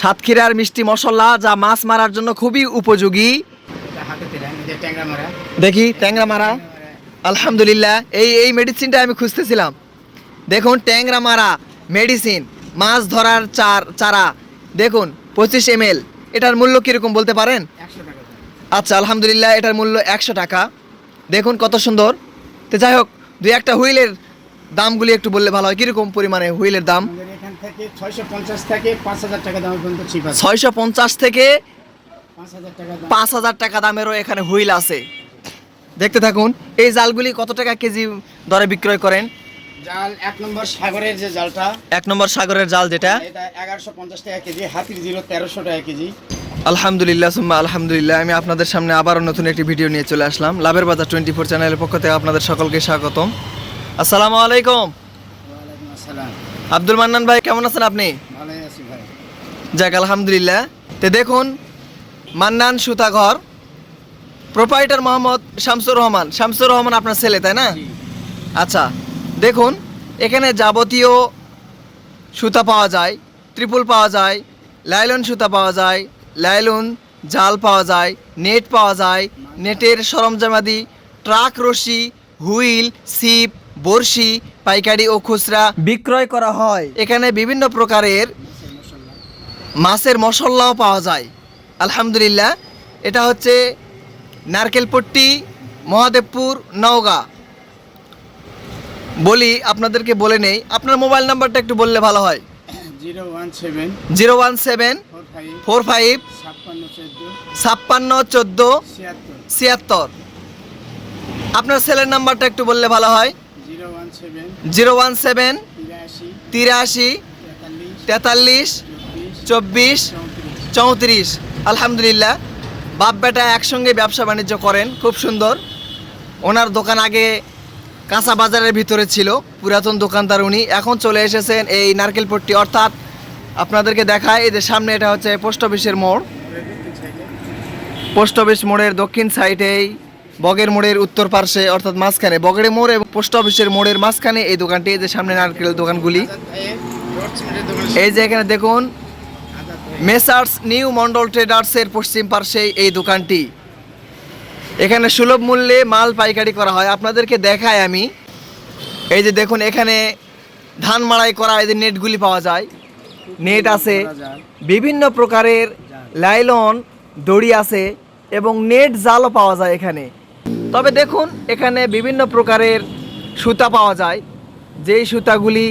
সাতক্ষীরার মিষ্টি মশলা যা মাছ মারার জন্য খুবই উপযোগী। দেখি, ট্যাংরা মারা। আলহামদুলিল্লাহ, এই এই মেডিসিনটা আমি খুঁজতেছিলাম। দেখুন, ট্যাংরা মারা মেডিসিন মাছ ধরার চার, চারা। দেখুন, পঁচিশ এম এটার মূল্য কীরকম বলতে পারেন। আচ্ছা আলহামদুলিল্লাহ, এটার মূল্য একশো টাকা। দেখুন, কত সুন্দর। তো যাই হোক, দুই একটা হুইলের দামগুলি একটু বললে ভালো হয়। কীরকম পরিমাণে হুইলের দাম? থেকে ছয়শো পঞ্চাশ থেকে পাঁচ হাজার টাকা দাম পর্যন্ত ছিপ আছে। ছয়শো পঞ্চাশ থেকে পাঁচ হাজার টাকা দামেরও এখানে হুইল আছে। দেখতে থাকুন এই জালগুলি কত টাকা কেজি দরে বিক্রয় করেন? জাল এক নম্বর সাগরের যে জালটা এক নম্বর সাগরের জাল যেটা। এটা এগারোশো পঞ্চাশ টাকা কেজি হাতির জিরো তেরোশো টাকা কেজি। আলহামদুলিল্লাহ সুম্মা আলহামদুলিল্লাহ। আমি আপনাদের সামনে আবারও নতুন একটি ভিডিও নিয়ে চলে আসলাম। লাভের বাজার টোয়েন্টি ফোর চ্যানেলের পক্ষ থেকে আপনাদের সকলকে স্বাগতম। আসসালামু আলাইকুম। আসসালাম। আব্দুল মান্নান ভাই কেমন আছেন আপনি? যাক আলহামদুলিল্লাহ। তে দেখুন মান্নান সুতাঘর প্রোপাইটার মোহাম্মদ শামসুর রহমান। শামসুর রহমান আপনার ছেলে তাই না? আচ্ছা দেখুন এখানে যাবতীয় সুতা পাওয়া যায় ত্রিপুল পাওয়া যায় লাইলন সুতা পাওয়া যায় লাইলন জাল পাওয়া যায় নেট পাওয়া যায় নেটের সরঞ্জামাদি ট্রাক রশি হুইল সিপ বড়শি পাইকারি ও খুচরা বিক্রয় করা হয়। এখানে বিভিন্ন প্রকারের মাছের মশলাও পাওয়া যায়। আলহামদুলিল্লাহ এটা হচ্ছে নারকেলপট্টি মহাদেবপুর নওগাঁ। বলি আপনাদেরকে বলে নেই আপনার মোবাইল নাম্বারটা একটু বললে ভালো হয়। Zero one seven four five ছাপ্পান্ন চোদ্দ ছিয়াত্তর। ছিয়াত্তর আপনার সেলের নাম্বারটা একটু বললে ভালো হয়। জিরো ওয়ান সেভেন তিরাশি তেতাল্লিশ চব্বিশ চৌত্রিশ। আলহামদুলিল্লাহ বাপ বেটা একসঙ্গে ব্যবসা বাণিজ্য করেন খুব সুন্দর। ওনার দোকান আগে কাঁচা বাজারের ভিতরে ছিল পুরাতন দোকানদার উনি। এখন চলে এসেছেন এই নারকেলপট্টি অর্থাৎ আপনাদেরকে দেখায় এই যে সামনে এটা হচ্ছে পোস্ট অফিসের মোড়। পোস্ট অফিস মোড়ের দক্ষিণ সাইডেই বগের মোড়ের উত্তর পার্শ্বে, অর্থাৎ মাঝখানে, বগের মোড় এবং পোস্ট অফিসের মোড়ের মাঝখানে এই দোকানটি, এই যে সামনে নারকেল দোকানগুলি। এই যে এখানে দেখুন, মেসার্স নিউ মন্ডল ট্রেডার্সের পশ্চিম পার্শ্বে এই দোকানটি। এখানে সুলভ মূল্যে মাল পাইকারি করা হয়। আপনাদেরকে দেখাই আমি। এই যে দেখুন, এখানে ধান মাড়াই করা এই যে নেটগুলি পাওয়া যায়। নেট আছে। বিভিন্ন প্রকারের লাইলন, দড়ি আছে এবং নেট জালও পাওয়া যায় এখানে। তবে দেখুন, এখানে বিভিন্ন প্রকারের সুতা পাওয়া যায়। যেই সুতাগুলি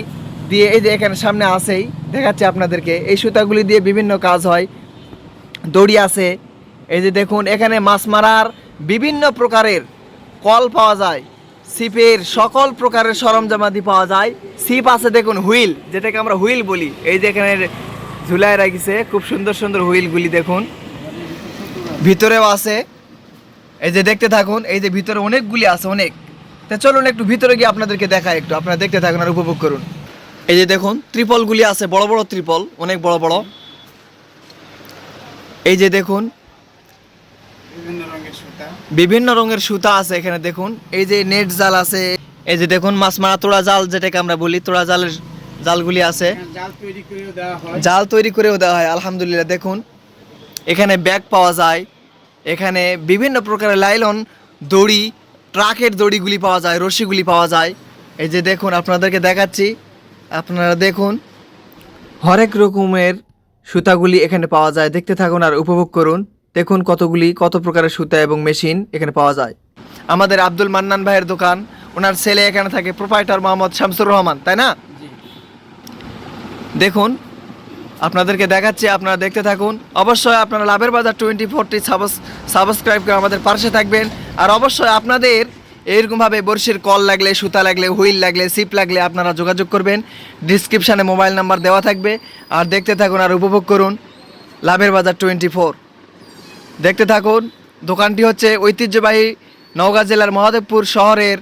দিয়ে, এই যে এখানে সামনে আছেই, দেখাচ্ছি আপনাদেরকে, এই সুতাগুলি দিয়ে বিভিন্ন কাজ হয়। দড়ি আছে, এই যে দেখুন, এখানে মাছ মারার বিভিন্ন প্রকারের কল পাওয়া যায়। সিপের সকল প্রকারের সরঞ্জামাদি পাওয়া যায়। সিপ আছে, দেখুন, হুইল, যেটাকে আমরা হুইল বলি। এই যে এখানে ঝুলায় রাখিছে, খুব সুন্দর সুন্দর হুইলগুলি দেখুন। ভিতরেও আছে। এই যে দেখতে থাকুন এই যে ভিতরে অনেকগুলি আছে অনেক। তো চলুন একটু ভিতরে গিয়ে আপনাদেরকে দেখাই একটু আপনারা দেখতে থাকুন আর উপভোগ করুন। এই যে দেখুন ত্রিপলগুলি আছে বড় বড় ত্রিপল অনেক বড় বড়। এই যে দেখুন বিভিন্ন রঙের সুতা। আছে এখানে দেখুন। এই যে নেট জাল আছে এই যে দেখুন মাছ মারা তোড়া জাল যেটাকে আমরা বলি তোড়া জালের জালগুলি আছে। করেও জাল তৈরি করেও দেওয়া হয় আলহামদুলিল্লাহ দেখুন। এখানে ব্যাগ পাওয়া যায় এখানে বিভিন্ন প্রকারের লাইলন দড়ি ট্রাকের দড়িগুলি পাওয়া যায় রশিগুলি পাওয়া যায়। এই যে দেখুন আপনাদেরকে দেখাচ্ছি। আপনারা দেখুন হরেক রকমের সুতাগুলি এখানে পাওয়া যায়। দেখতে থাকুন আর উপভোগ করুন। দেখুন কতগুলি কত প্রকারের সুতা এবং মেশিন এখানে পাওয়া যায়। আমাদের আব্দুল মান্নান ভাইয়ের দোকান ওনার ছেলে এখানে থাকে প্রোপাইটার মোহাম্মদ শামসুর রহমান তাই না? দেখুন আপনাদেরকে দেখাচ্ছি, আপনারা দেখতে থাকুন। অবশ্যই আপনারা লাভের বাজার টোয়েন্টি ফোরটি সাবস্ক্রাইব করে আমাদের পাশে থাকবেন। আর অবশ্যই আপনাদের এইরকমভাবে বর্ষির কল লাগলে, সুতা লাগলে, হুইল লাগলে, সিপ লাগলে আপনারা যোগাযোগ করবেন। ডিসক্রিপশানে মোবাইল নাম্বার দেওয়া থাকবে। আর দেখতে থাকুন আর উপভোগ করুন লাভের বাজার টোয়েন্টি ফোর। দেখতে থাকুন, দোকানটি হচ্ছে ঐতিহ্যবাহী নওগাঁ জেলার মহাদেবপুর শহরের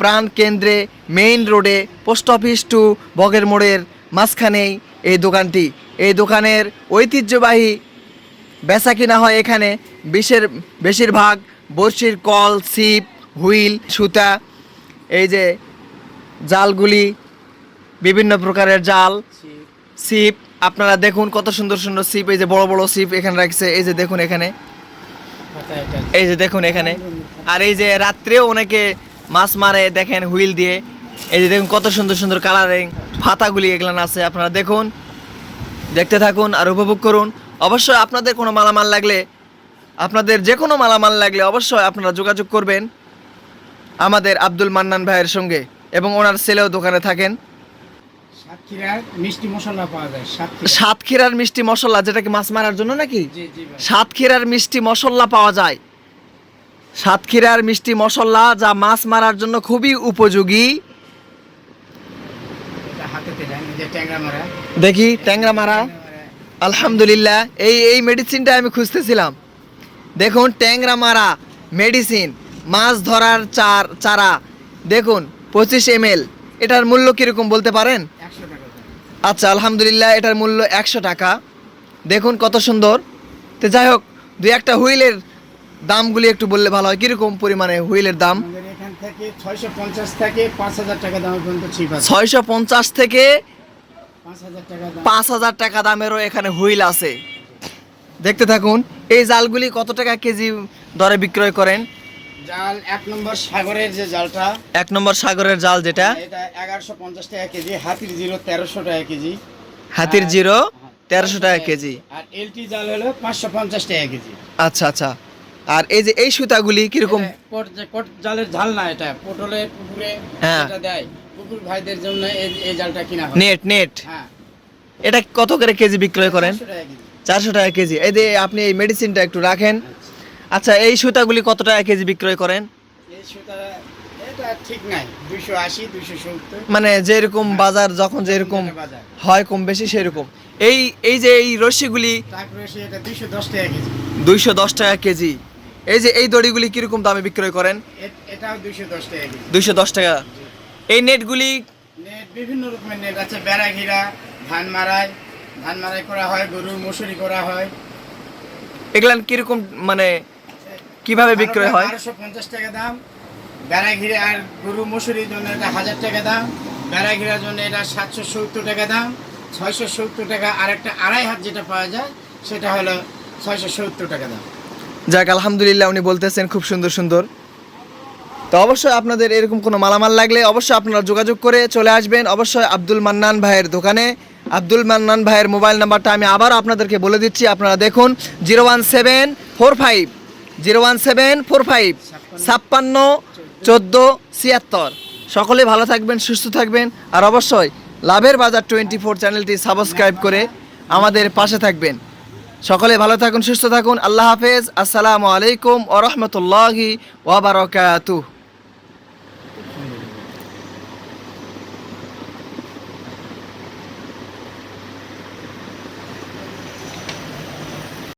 প্রাণ কেন্দ্রে, মেইন রোডে, পোস্ট অফিস টু বগের মোড়ের মাঝখানেই এই দোকানটি। এই দোকানের ঐতিহ্যবাহী বেচা কিনা হয় এখানে। বিশের বেশিরভাগ বড়শির কল, ছিপ, হুইল, সুতা, এই যে জালগুলি, বিভিন্ন প্রকারের জাল, ছিপ। ছিপ আপনারা দেখুন কত সুন্দর সুন্দর সিপ এই যে বড় বড় সিপ এখানে রাখছে। এই যে দেখুন এখানে। এই যে দেখুন এখানে। আর এই যে রাত্রেও অনেকে মাছ মারে, দেখেন হুইল দিয়ে। এই যে দেখুন কত সুন্দর সুন্দর কালারিং ফাতাগুলি এগুলো আছে। আপনারা দেখুন। দেখতে থাকুন আর উপভোগ করুন। অবশ্যই আপনাদের কোনো মালামাল লাগলে আপনাদের যে কোনো মালামাল লাগলে অবশ্যই আপনারা যোগাযোগ করবেন আমাদের আব্দুল মান্নান ভাইয়ের সঙ্গে এবং ওনার ছেলেও দোকানে থাকেন। সাতক্ষীরার মিষ্টি মশলা পাওয়া সাতক্ষীরার। মিষ্টি মশলা যেটা কি মাছ মারার জন্য নাকি? সাতক্ষীরার মিষ্টি মশলা পাওয়া যায়। সাতক্ষীরার মিষ্টি মশলা যা মাছ মারার জন্য খুবই উপযোগী এটা হাতে দেন এই যে ট্যাংরা মারা দেখি ট্যাংরা মারা। আলহামদুলিল্লাহ এই এই মেডিসিনটা আমি খুঁজতেছিলাম। দেখুন ট্যাংরা মারা মেডিসিন মাছ ধরার চার চারা। দেখুন পঁচিশ এম এটার মূল্য কীরকম বলতে পারেন। আচ্ছা আলহামদুলিল্লাহ এটার মূল্য একশো টাকা। দেখুন কত সুন্দর। তো যাই হোক দুই একটা হুইলের দামগুলি একটু বললে ভালো হয়। কীরকম পরিমাণে হুইলের দাম? থেকে ছয়শো পঞ্চাশ থেকে পাঁচ হাজার টাকা দামের পর্যন্ত ছিপ আছে। ছয়শো পঞ্চাশ থেকে পাঁচ হাজার টাকা দাম। পাঁচ হাজার টাকা দামেরও এখানে হুইল আছে। দেখতে থাকুন এই জালগুলি কত টাকা কেজি দরে বিক্রয় করেন? জাল এক নম্বর সাগরের যে জালটা এক নম্বর সাগরের জাল যেটা? এটা এগারোশো পঞ্চাশ টাকা কেজি হাতির জিরো তেরোশো টাকা কেজি। হাতির জিরো হ্যাঁ, তেরোশো টাকা কেজি। আর এলটি জাল হলো পাঁচশো পঞ্চাশ টাকা কেজি। আচ্ছা আচ্ছা। আর এই যে এই সুতাগুলি কীরকম? জালের ঝাল না এটা পটলের পুকুরে হ্যাঁ। দেয়। পুকুর ভাইদের জন্য এই জালটা কিনা হয়। Net net. হ্যাঁ। এটা কত করে কেজি বিক্রয় করেন? 400 টাকা কেজি। চারশো টাকা কেজি। এই যে আপনি এই মেডিসিনটা একটু রাখেন। আচ্ছা। এই সুতাগুলি কত টাকা কেজি বিক্রয় করেন? এই সুতা মানে যেরকম বাজার যখন যেরকম হয় কম বেশি সেরকম। এই এই যে এই এটা দুইশো দশ টাকা কেজি। এই যে এই দড়িগুলি কীরকম দামে বিক্রয় করেন? এ- এটাও দুইশো দশ টাকা দুইশো দশ টাকা। এই নেটগুলি? নেট বিভিন্ন রকমের নেট আছে বেড়া ঘিরা ধান মারাই ধান মারাই করা হয় গরু মশুরি করা হয়। এগুলান কীরকম মানে কীভাবে বিক্রয় হয়? বারোশো পঞ্চাশ টাকা দাম। বেড়া ঘিরে আর গরু মশুরির জন্য এটা হাজার টাকা দাম। বেড়া ঘিরার জন্য এটা সাতশো সত্তর টাকা দাম। ছয়শো সত্তর টাকা আর একটা আড়াই হাত যেটা পাওয়া যায় সেটা হলো ছয়শো সত্তর টাকা দাম। যাক, আলহামদুলিল্লাহ উনি বলতেছেন খুব সুন্দর সুন্দর। তো অবশ্যই আপনাদের এরকম কোনো মালামাল লাগলে অবশ্যই আপনারা যোগাযোগ করে চলে আসবেন। অবশ্যই আব্দুল মান্নান ভাইয়ের দোকানে। আব্দুল মান্নান ভাইয়ের মোবাইল নাম্বারটা আমি আবার আপনাদেরকে বলে দিচ্ছি। আপনারা দেখুন, zero one seven four five, zero one seven four five, ছাপ্পান্ন চোদ্দ ছিয়াত্তর। সকলে ভালো থাকবেন, সুস্থ থাকবেন। আর অবশ্যই লাভের বাজার টোয়েন্টি ফোর চ্যানেলটি সাবস্ক্রাইব করে আমাদের পাশে থাকবেন। সকলে ভালো থাকুন সুস্থ থাকুন। আল্লাহ হাফেজ। আসসালামু আলাইকুম ওরহমতুল্লাহি ওয়াবারকাতুহ